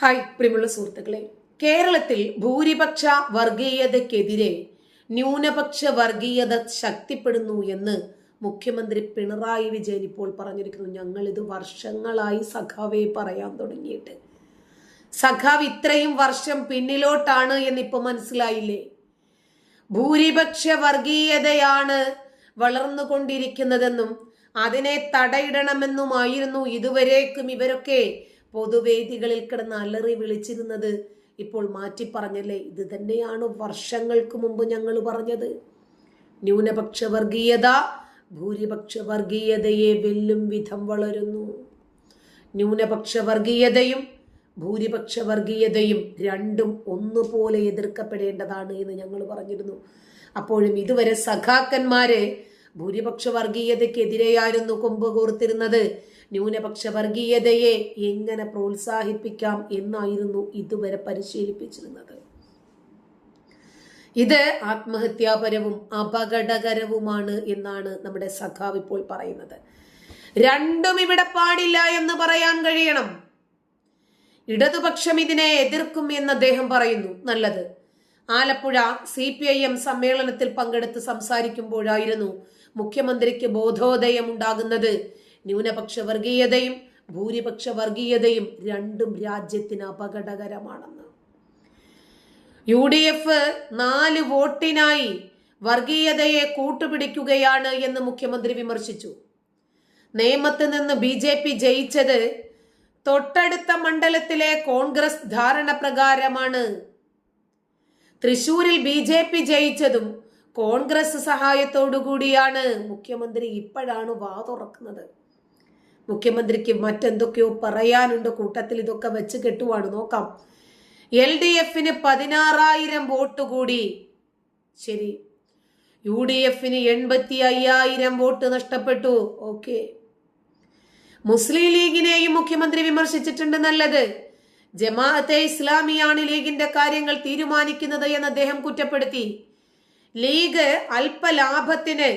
Hi പ്രിയമുള്ള സുഹൃത്തുക്കളെ. കേരളത്തിൽ ഭൂരിപക്ഷ വർഗീയതയ്ക്കെതിരെ ന്യൂനപക്ഷ വർഗീയത ശക്തിപ്പെടുന്നു എന്ന് മുഖ്യമന്ത്രി പിണറായി വിജയൻ ഇപ്പോൾ പറഞ്ഞിരിക്കുന്നു. ഞങ്ങൾ ഇത് വർഷങ്ങളായി സഖാവെ പറയാൻ തുടങ്ങിയിട്ട്. സഖാവ് ഇത്രയും വർഷം പിന്നിലോട്ടാണ് എന്നിപ്പോ മനസ്സിലായില്ലേ? ഭൂരിപക്ഷ വർഗീയതയാണ് വളർന്നുകൊണ്ടിരിക്കുന്നതെന്നും അതിനെ തടയിടണമെന്നുമായിരുന്നു ഇതുവരേക്കും ഇവരൊക്കെ പൊതുവേദികളിൽ കിടന്ന് അലറി വിളിച്ചിരുന്നത് ഇപ്പോൾ മാറ്റി പറഞ്ഞല്ലേ ഇത് തന്നെയാണ് വർഷങ്ങൾക്ക് മുമ്പ് ഞങ്ങൾ പറഞ്ഞത്? ന്യൂനപക്ഷ വർഗീയത ഭൂരിപക്ഷ വർഗീയതയെ വെല്ലും വിധം വളരുന്നു. ന്യൂനപക്ഷ വർഗീയതയും ഭൂരിപക്ഷ വർഗീയതയും രണ്ടും ഒന്നുപോലെ എതിർക്കപ്പെടേണ്ടതാണ് എന്ന് ഞങ്ങൾ പറഞ്ഞിരുന്നു. അപ്പോഴും ഇതുവരെ സഖാക്കന്മാരെ ഭൂരിപക്ഷ വർഗീയതയ്ക്കെതിരെയായിരുന്നു കൊമ്പ് കോർത്തിരുന്നത്. ന്യൂനപക്ഷ വർഗീയതയെ എങ്ങനെ പ്രോത്സാഹിപ്പിക്കാം എന്നായിരുന്നു ഇതുവരെ പരിശീലിപ്പിച്ചിരുന്നത്. ഇത് ആത്മഹത്യാപരവും അപകടകരവുമാണ് എന്നാണ് നമ്മുടെ സഖാവ് ഇപ്പോൾ പറയുന്നത്. രണ്ടും ഇവിടെ പാടില്ല എന്ന് പറയാൻ കഴിയണം. ഇടതുപക്ഷം ഇതിനെ എതിർക്കും എന്ന് അദ്ദേഹം പറയുന്നു. നല്ലത്. Alappuzha C P I M സമ്മേളനത്തിൽ പങ്കെടുത്ത് സംസാരിക്കുമ്പോഴായിരുന്നു മുഖ്യമന്ത്രിക്ക് ബോധോദയം ഉണ്ടാകുന്നത് ന്യൂനപക്ഷ വർഗീയതയും ഭൂരിപക്ഷ വർഗീയതയും രണ്ടും രാജ്യത്തിന് അപകടകരമാണെന്ന്. യു ഡി എഫ് നാല് വോട്ടിനായി വർഗീയതയെ കൂട്ടുപിടിക്കുകയാണ് എന്ന് മുഖ്യമന്ത്രി വിമർശിച്ചു. നേമത്ത് നിന്ന് ബി ജെ പി ജയിച്ചത് തൊട്ടടുത്ത മണ്ഡലത്തിലെ കോൺഗ്രസ് ധാരണ പ്രകാരമാണ് തൃശൂരിൽ ബി ജെ പി ജയിച്ചതും കോൺഗ്രസ് സഹായത്തോടുകൂടിയാണ് മുഖ്യമന്ത്രി ഇപ്പോഴാണ് വാ തുറക്കുന്നത്. മുഖ്യമന്ത്രിക്ക് മറ്റെന്തൊക്കെയോ പറയാനുണ്ട്. കൂട്ടത്തിൽ ഇതൊക്കെ വെച്ച് കെട്ടുവാണ്. നോക്കാം. എൽ ഡി എഫിന് പതിനാറായിരം വോട്ട് കൂടി. ശരി. യു ഡി എഫിന് എൺപത്തി അയ്യായിരം വോട്ട് നഷ്ടപ്പെട്ടു. ഓക്കെ. മുസ്ലിം ലീഗിനെയും മുഖ്യമന്ത്രി വിമർശിച്ചിട്ടുണ്ട് നല്ലത്. ജമാഅത്തെ ഇസ്ലാമിയാണ് ലീഗിന്റെ കാര്യങ്ങൾ തീരുമാനിക്കുന്നത് എന്ന് അദ്ദേഹം കുറ്റപ്പെടുത്തി. League അല്പലാഭത്തിന്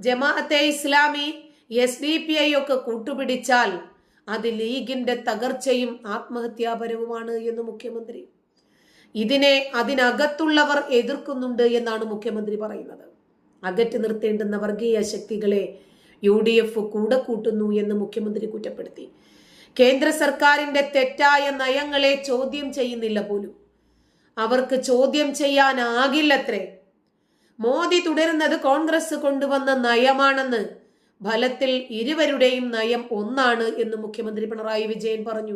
Jamaate Islami S D P I ഒക്കെ കൂട്ടുപിടിച്ചാൽ അത് ലീഗിന്റെ തകർച്ചയും ആത്മഹത്യാപരവുമാണ് എന്ന് മുഖ്യമന്ത്രി. ഇതിനെ അതിനകത്തുള്ളവർ എതിർക്കുന്നുണ്ട് എന്നാണ് മുഖ്യമന്ത്രി പറയുന്നത്. അകറ്റി നിർത്തേണ്ടുന്ന വർഗീയ ശക്തികളെ യു ഡി എഫ് കൂടെ കൂട്ടുന്നു എന്ന് മുഖ്യമന്ത്രി കുറ്റപ്പെടുത്തി. കേന്ദ്ര സർക്കാരിന്റെ തെറ്റായ നയങ്ങളെ ചോദ്യം ചെയ്യുന്നില്ല പോലും. അവർക്ക് ചോദ്യം ചെയ്യാനാകില്ലത്രേ. മോദി തുടരുന്നത് കോൺഗ്രസ് കൊണ്ടുവന്ന നയമാണെന്ന്. ഫലത്തിൽ ഇരുവരുടെയും നയം ഒന്നാണ് എന്ന് മുഖ്യമന്ത്രി പിണറായി വിജയൻ പറഞ്ഞു.